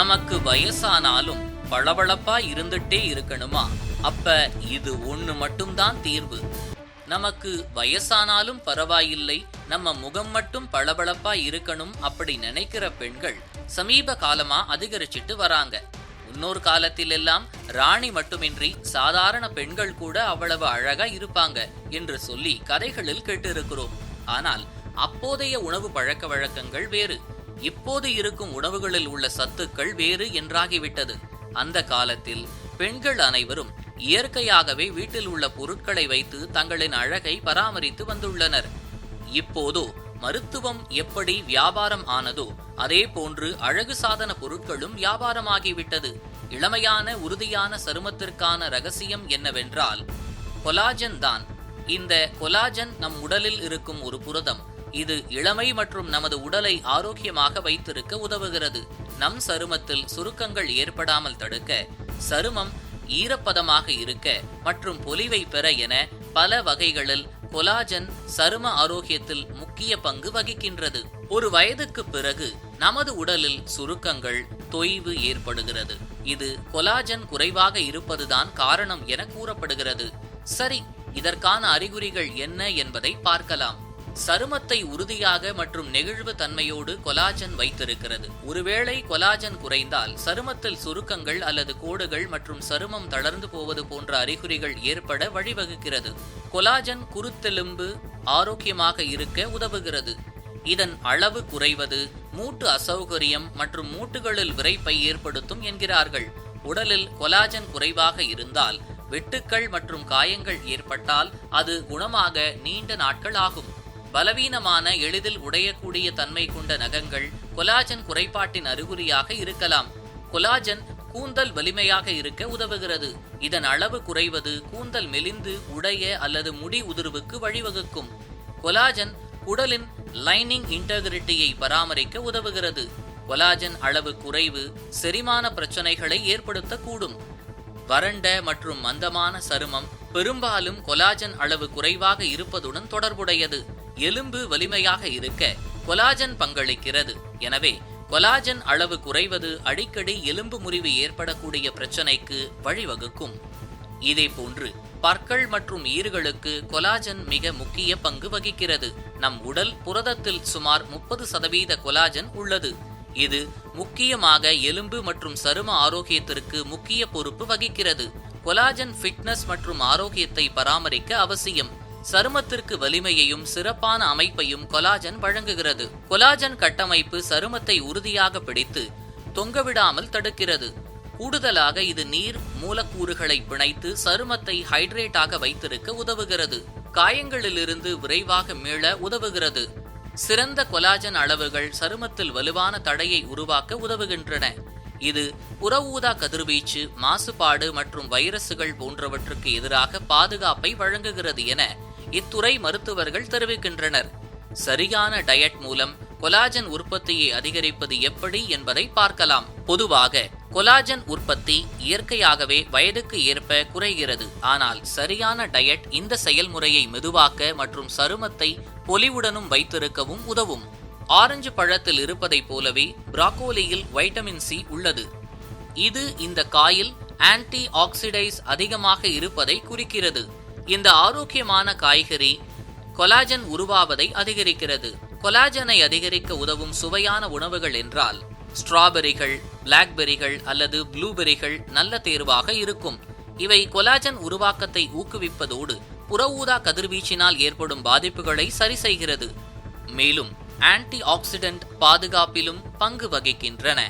நமக்கு வயசானாலும் பளபளப்பா இருந்துட்டே இருக்கணுமா? அப்ப இது ஒண்ணு மட்டும்தான் தீர்வு. நமக்கு வயசானாலும் பரவாயில்லை நம்ம முகம் மட்டும் பளபளப்பா இருக்கணும் அப்படி நினைக்கிற பெண்கள் சமீப காலமா அதிகரிச்சிட்டு வராங்க. இன்னொரு காலத்தில் எல்லாம் ராணி மட்டுமின்றி சாதாரண பெண்கள் கூட அவ்வளவு அழகா இருப்பாங்க என்று சொல்லி கதைகளில் கேட்டிருக்கிறோம். ஆனால் அப்போதைய உணவு பழக்க வழக்கங்கள் வேறு. இப்போது இருக்கும் உணவுகளில் உள்ள சத்துக்கள் வேறு என்றாகிவிட்டது. அந்த காலத்தில் பெண்கள் அனைவரும் இயற்கையாகவே வீட்டில் உள்ள பொருட்களை வைத்து தங்களின் அழகை பராமரித்து வந்துள்ளனர். இப்போதோ மருத்துவம் எப்படி வியாபாரம் ஆனதோ அதே போன்று அழகு சாதன பொருட்களும் வியாபாரமாகிவிட்டது. இளமையான உறுதியான சருமத்திற்கான ரகசியம் என்னவென்றால் கொலாஜன் தான். இந்த கொலாஜன் நம் உடலில் இருக்கும் ஒரு புரதம். இது இளமை மற்றும் நமது உடலை ஆரோக்கியமாக வைத்திருக்க உதவுகிறது. நம் சருமத்தில் சுருக்கங்கள் ஏற்படாமல் தடுக்க சருமம் ஈரப்பதமாக இருக்க மற்றும் பொலிவை பெற என பல வகைகளில் கொலாஜன் சரும ஆரோக்கியத்தில் முக்கிய பங்கு வகிக்கின்றது. ஒரு வயதுக்கு பிறகு நமது உடலில் சுருக்கங்கள் தொய்வு ஏற்படுகிறது. இது கொலாஜன் குறைவாக இருப்பதுதான் காரணம் என கூறப்படுகிறது. சரி இதற்கான அறிகுறிகள் என்ன என்பதை பார்க்கலாம். சருமத்தை உறுதியாக மற்றும் நெகிழ்வு தன்மையோடு கொலாஜன் வைத்திருக்கிறது. ஒருவேளை கொலாஜன் குறைந்தால் சருமத்தில் சுருக்கங்கள் அல்லது கோடுகள் மற்றும் சருமம் தளர்ந்து போவது போன்ற அறிகுறிகள் ஏற்பட வழிவகுக்கிறது. கொலாஜன் குருத்தெலும்பு ஆரோக்கியமாக இருக்க உதவுகிறது. இதன் அளவு குறைவது மூட்டு அசௌகரியம் மற்றும் மூட்டுகளில் விரைப்பை ஏற்படுத்தும் என்கிறார்கள். உடலில் கொலாஜன் குறைவாக இருந்தால் வெட்டுக்கள் மற்றும் காயங்கள் ஏற்பட்டால் அது குணமாக நீண்ட நாட்கள் ஆகும். பலவீனமான எளிதில் உடையக்கூடிய தன்மை கொண்ட நகங்கள் கொலாஜன் குறைபாட்டின் அறிகுறியாக இருக்கலாம். கொலாஜன் கூந்தல் வலிமையாக இருக்க உதவுகிறது. இதன் அளவு குறைவது கூந்தல் மெலிந்து உடைய அல்லது முடி உதிர்வுக்கு வழிவகுக்கும். கொலாஜன் உடலின் லைனிங் இன்டெகிரிட்டியை பராமரிக்க உதவுகிறது. கொலாஜன் அளவு குறைவு செரிமான பிரச்சனைகளை ஏற்படுத்தக்கூடும். வறண்ட மற்றும் மந்தமான சருமம் பெரும்பாலும் கொலாஜன் அளவு குறைவாக இருப்பதுடன் தொடர்புடையது. எலும்பு வலிமையாக இருக்க கொலாஜன் பங்களிக்கிறது. எனவே கொலாஜன் அளவு குறைவது அடிக்கடி எலும்பு முறிவு ஏற்படக்கூடிய பிரச்சனைக்கு வழிவகுக்கும். இதே போன்று பற்கள் மற்றும் ஈறுகளுக்கு கொலாஜன் மிக முக்கிய பங்கு வகிக்கிறது. நம் உடல் புரதத்தில் சுமார் முப்பது சதவீத கொலாஜன் உள்ளது. இது முக்கியமாக எலும்பு மற்றும் சரும ஆரோக்கியத்திற்கு முக்கிய பொறுப்பு வகிக்கிறது. கொலாஜன் ஃபிட்னஸ் மற்றும் ஆரோக்கியத்தை பராமரிக்க அவசியம். சருமத்திற்கு வலிமையையும் சிறப்பான அமைப்பையும் கொலாஜன் வழங்குகிறது. கொலாஜன் கட்டமைப்பு சருமத்தை உறுதியாக பிடித்து தொங்கவிடாமல் தடுக்கிறது. கூடுதலாக இது நீர் மூலக்கூறுகளை பிணைத்து சருமத்தை ஹைட்ரேட்டாக வைத்திருக்க உதவுகிறது. காயங்களிலிருந்து விரைவாக மீள உதவுகிறது. சிறந்த கொலாஜன் அளவுகள் சருமத்தில் வலுவான தடையை உருவாக்க உதவுகின்றன. இது புற ஊதா கதிர்வீச்சு மாசுபாடு மற்றும் வைரசுகள் போன்றவற்றுக்கு எதிராக பாதுகாப்பை வழங்குகிறது என இத்துறை மருத்துவர்கள் தெரிவிக்கின்றனர். சரியான டயட் மூலம் கொலாஜன் உற்பத்தியை அதிகரிப்பது எப்படி என்பதை பார்க்கலாம். பொதுவாக கொலாஜன் உற்பத்தி இயற்கையாகவே வயதுக்கு ஏற்ப குறைகிறது. ஆனால் சரியான டயட் இந்த செயல்முறையை மெதுவாக்க மற்றும் சருமத்தை பொலிவுடனும் வைத்திருக்கவும் உதவும். ஆரஞ்சு பழத்தில் இருப்பதைப் போலவே பிராக்கோலியில் வைட்டமின் சி உள்ளது. இது இந்த காயில் ஆன்டி ஆக்சிடைஸ் அதிகமாக இருப்பதை குறிக்கிறது. இந்த ஆரோக்கியமான காய்கறி கொலாஜன் உருவாவதை அதிகரிக்கிறது. கொலாஜனை அதிகரிக்க உதவும் சுவையான உணவுகள் என்றால் ஸ்ட்ராபெரிகள் பிளாக்பெரிகள் அல்லது ப்ளூபெரிகள் நல்ல தேர்வாக இருக்கும். இவை கொலாஜன் உருவாக்கத்தை ஊக்குவிப்பதோடு புற ஊதா கதிர்வீச்சினால் ஏற்படும் பாதிப்புகளை சரி செய்கிறது. மேலும் ஆன்டி ஆக்சிடென்ட் பாதுகாப்பிலும் பங்கு வகிக்கின்றன.